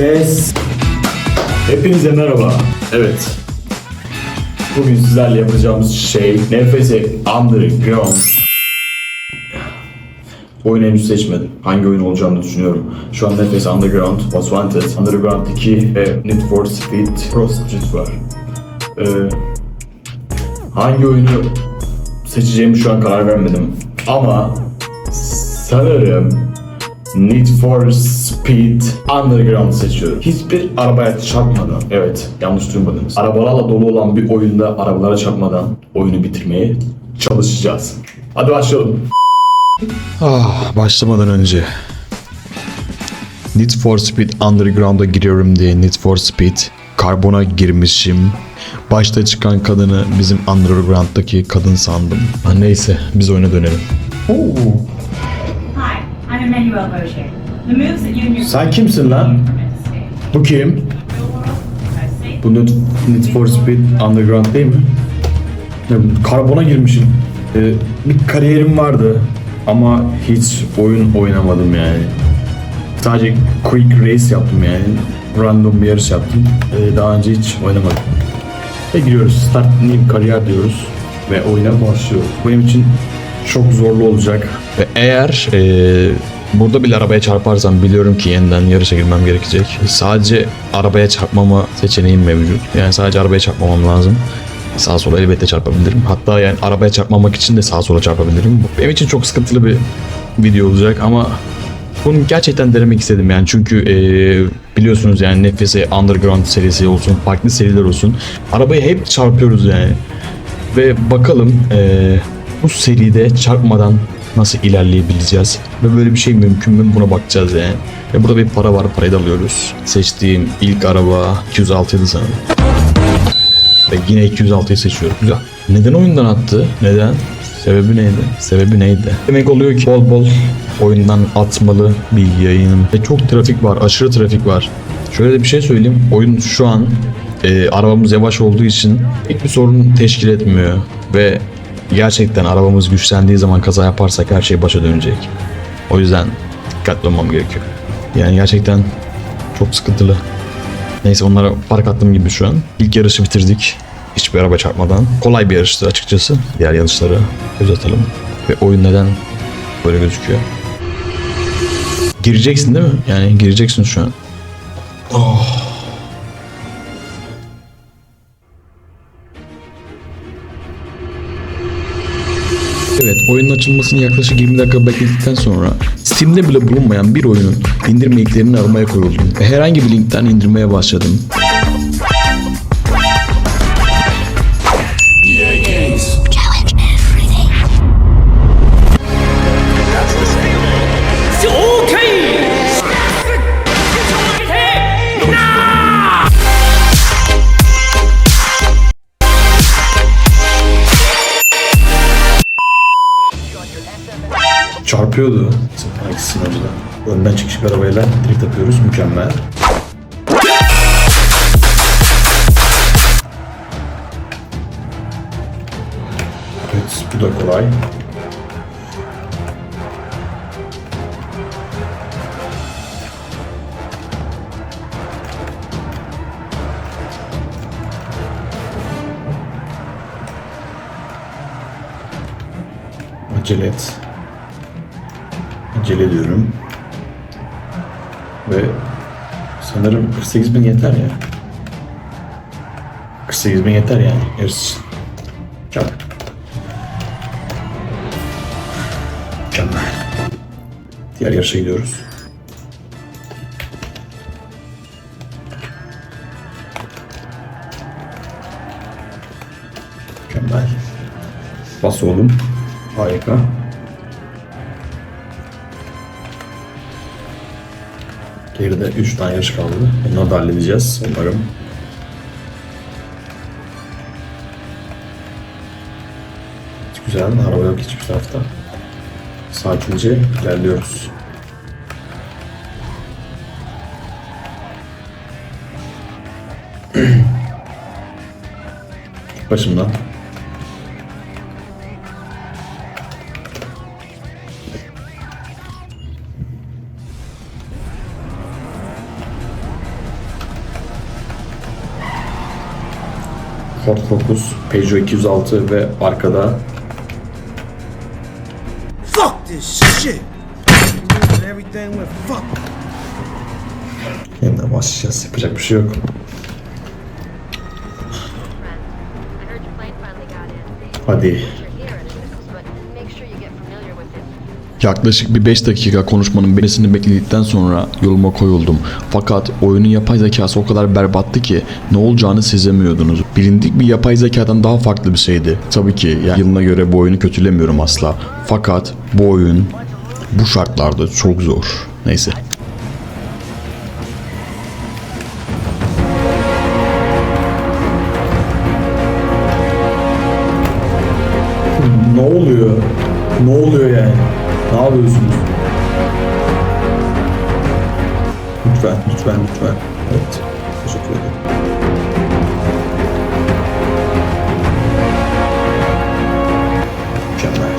Ses. Hepinize merhaba. Evet. Bugün sizlerle yapacağımız şey Nefese Underground. Oyunu henüz seçmedim. Hangi oyun olacağını düşünüyorum. Şu an Nefes Underground, Most Wanted, Underground 2 ve Need for Speed Pro Street var. Ee, hangi oyunu seçeceğimi şu an karar vermedim. Ama sanırım Need for Speed Underground seçiyorum. Hiçbir arabaya çarpmadan, evet yanlış duymadınız. Arabalarla dolu olan bir oyunda arabalara çarpmadan oyunu bitirmeye çalışacağız. Hadi başlayalım. Ah, başlamadan önce Need for Speed Underground'a giriyorum diye Need for Speed Carbon'a girmişim. Başta çıkan kadını bizim Underground'daki kadın sandım. Ha, neyse biz oyuna dönelim. Oo, Sen kimsin lan? Bu kim? Bu Need, for Speed Underground değil mi? Ya, Karbona girmişim. Ee, bir kariyerim vardı ama hiç oyun oynamadım yani. Sadece quick race yaptım yani. Random bir yarış yaptım. Ee, daha önce hiç oynamadım. Ve giriyoruz. Start new kariyer diyoruz. Ve oyuna başlıyoruz. Benim için çok zorlu olacak. Ve eğer eee, burada bile arabaya çarparsam biliyorum ki yeniden yarışa girmem gerekecek. Sadece arabaya çarpmama seçeneğim mevcut. Yani sadece arabaya çarpmamam lazım. Sağa sola elbette çarpabilirim. Hatta yani arabaya çarpmamak için de sağa sola çarpabilirim. Benim için çok sıkıntılı bir video olacak ama bunu gerçekten denemek istedim yani çünkü eee, biliyorsunuz yani Nefese Underground serisi olsun, farklı seriler olsun. Arabaya hep çarpıyoruz yani. Ve bakalım eee, bu seride çarpmadan nasıl ilerleyebileceğiz? Ve böyle bir şey mümkün mü buna bakacağız yani. Ve burada bir para var parayı da alıyoruz. Seçtiğim ilk araba 206 idi sanırım. Ve yine 206'yı seçiyorum. Güzel. Neden oyundan attı? Neden? Sebebi neydi? Sebebi neydi? Demek oluyor ki bol bol oyundan atmalı bir yayınım. Ve çok trafik var. Aşırı trafik var. Şöyle de bir şey söyleyeyim. Oyun şu an e, arabamız yavaş olduğu için hiçbir sorun teşkil etmiyor. Ve gerçekten arabamız güçlendiği zaman kaza yaparsak her şey başa dönecek. O yüzden dikkatli olmam gerekiyor. Yani gerçekten çok sıkıntılı. Neyse onlara park attığım gibi şu an. İlk yarışı bitirdik. Hiçbir araba çarpmadan. Kolay bir yarıştı açıkçası. Diğer yarışları göz atalım. Ve oyun neden böyle gözüküyor? Gireceksin değil mi? Yani gireceksin şu an. Oh. Oyunun açılmasını yaklaşık 20 dakika bekledikten sonra Steam'de bile bulunmayan bir oyunun indirme linklerini aramaya koyuldum ve herhangi bir linkten indirmeye başladım. Çarpıyordu. İkisini önceden. Önden çıkış bir arabayla drift yapıyoruz. Mükemmel. Evet, bu da kolay. Acele et. Acele. Ve sanırım 48 bin yeter ya. 48 bin yeter yani yarış için. Çok. Mükemmel. Diğer yarışa gidiyoruz. Mükemmel. Bas oğlum. Harika. Geride 3 tane yarış kaldı. Onları da halledeceğiz umarım. Güzel. Araba yok hiçbir tarafta. Sakince ilerliyoruz. Başımdan. Ford Focus, Peugeot 206 ve arkada Fuck this shit. And everything went fuck. yeniden başlayacağız. Yapacak bir şey yok. Hadi. Yaklaşık bir 5 dakika konuşmanın beresini bekledikten sonra yoluma koyuldum. Fakat oyunun yapay zekası o kadar berbattı ki ne olacağını sezemiyordunuz. Bilindik bir yapay zekadan daha farklı bir şeydi. Tabii ki yani yılına göre bu oyunu kötülemiyorum asla. Fakat bu oyun bu şartlarda çok zor. Neyse. Ne oluyor? Ne oluyor yani? Ne yapıyorsunuz? Lütfen, lütfen, lütfen. Evet. Teşekkür ederim. Mükemmel.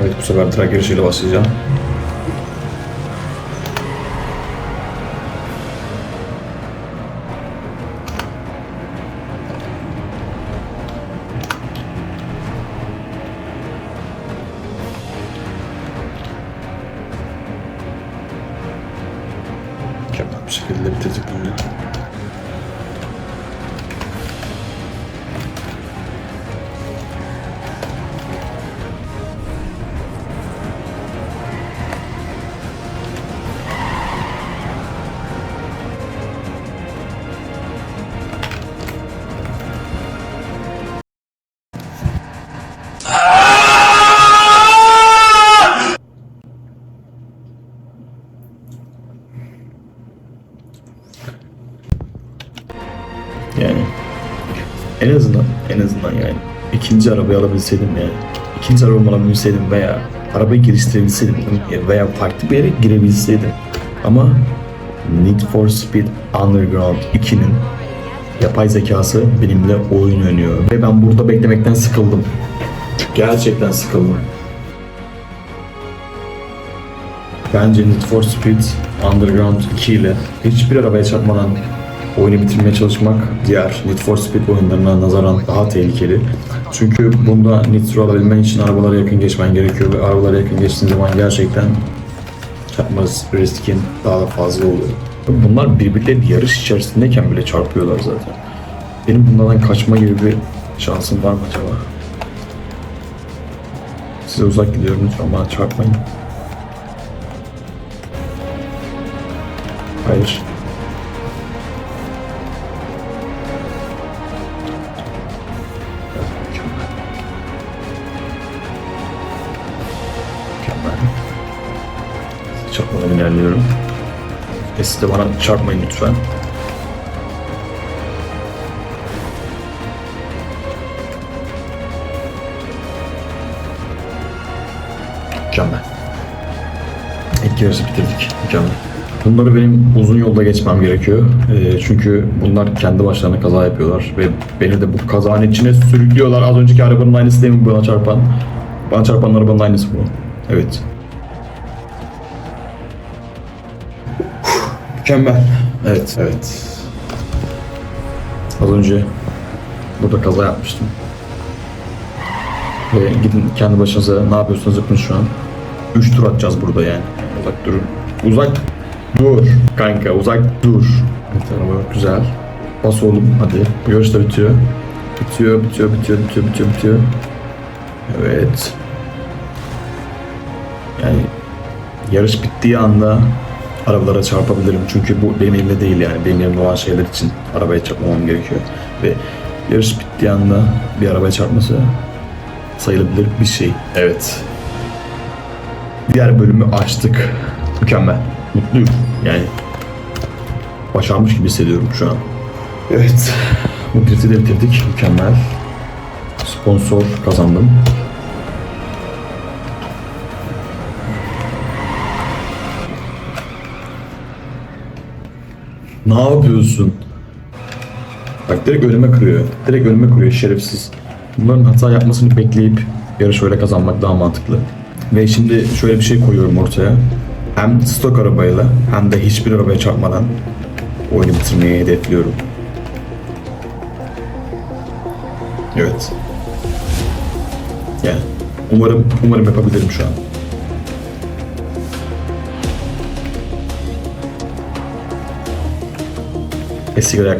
Evet bu sefer trak yarışıyla başlayacağım. İkinci arabayı alabilseydim yani ikinci arabamı alabilseydim veya arabayı geliştirebilseydim veya farklı bir yere girebilseydim ama Need for Speed Underground 2'nin yapay zekası benimle oyun oynuyor ve ben burada beklemekten sıkıldım. Gerçekten sıkıldım. Bence Need for Speed Underground 2 ile hiçbir arabaya çarpmadan oyunu bitirmeye çalışmak diğer Need for Speed oyunlarına nazaran daha tehlikeli. Çünkü bunda nitro alabilmen için arabalara yakın geçmen gerekiyor ve arabalara yakın geçtiğin zaman gerçekten çarpma riskin daha da fazla oluyor. Bunlar birbirleri yarış içerisindeyken bile çarpıyorlar zaten. Benim bunlardan kaçma gibi bir şansım var mı acaba? Size uzak gidiyorum lütfen bana çarpmayın. Hayır. İlerliyorum. E siz de bana çarpmayın lütfen. Mükemmel. İlk yarışı bitirdik. Mükemmel. Bunları benim uzun yolda geçmem gerekiyor. Ee, çünkü bunlar kendi başlarına kaza yapıyorlar ve beni de bu kazanın içine sürüklüyorlar. Az önceki arabanın aynısı değil mi bana çarpan? Bana çarpan arabanın aynısı bu. Evet. Mükemmel. Evet, evet. Az önce burada kaza yapmıştım. Ve gidin kendi başınıza ne yapıyorsunuz yapın şu an. 3 tur atacağız burada yani. Uzak durun. Uzak dur kanka uzak dur. Evet araba güzel. Bas oğlum hadi. Yarış da bitiyor. Bitiyor, bitiyor, bitiyor, bitiyor, bitiyor, bitiyor. Evet. Yani yarış bittiği anda arabalara çarpabilirim. Çünkü bu benim elimde değil yani. Benim elimde olan şeyler için arabaya çarpmamam gerekiyor. Ve yarış bittiği anda bir arabaya çarpması sayılabilir bir şey. Evet. Diğer bölümü açtık. Mükemmel. Mutluyum. Yani başarmış gibi hissediyorum şu an. Evet. Bu bileti de bitirdik. Mükemmel. Sponsor kazandım. Ne yapıyorsun? Bak direkt önüme kırıyor. Direkt önüme kırıyor şerefsiz. Bunların hata yapmasını bekleyip yarış öyle kazanmak daha mantıklı. Ve şimdi şöyle bir şey koyuyorum ortaya. Hem stok arabayla hem de hiçbir arabaya çarpmadan oyunu bitirmeyi hedefliyorum. Evet. Yani umarım umarım yapabilirim şu an. E sigara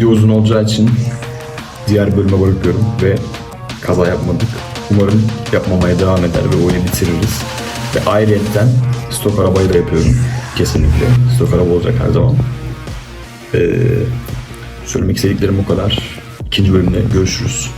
video uzun olacağı için diğer bölüme bırakıyorum ve kaza yapmadık. Umarım yapmamaya devam eder ve oyunu bitiririz. Ve ayrıyetten stok arabayı da yapıyorum. Kesinlikle. Stok araba olacak her zaman. Ee, söylemek istediklerim bu kadar. İkinci bölümde görüşürüz.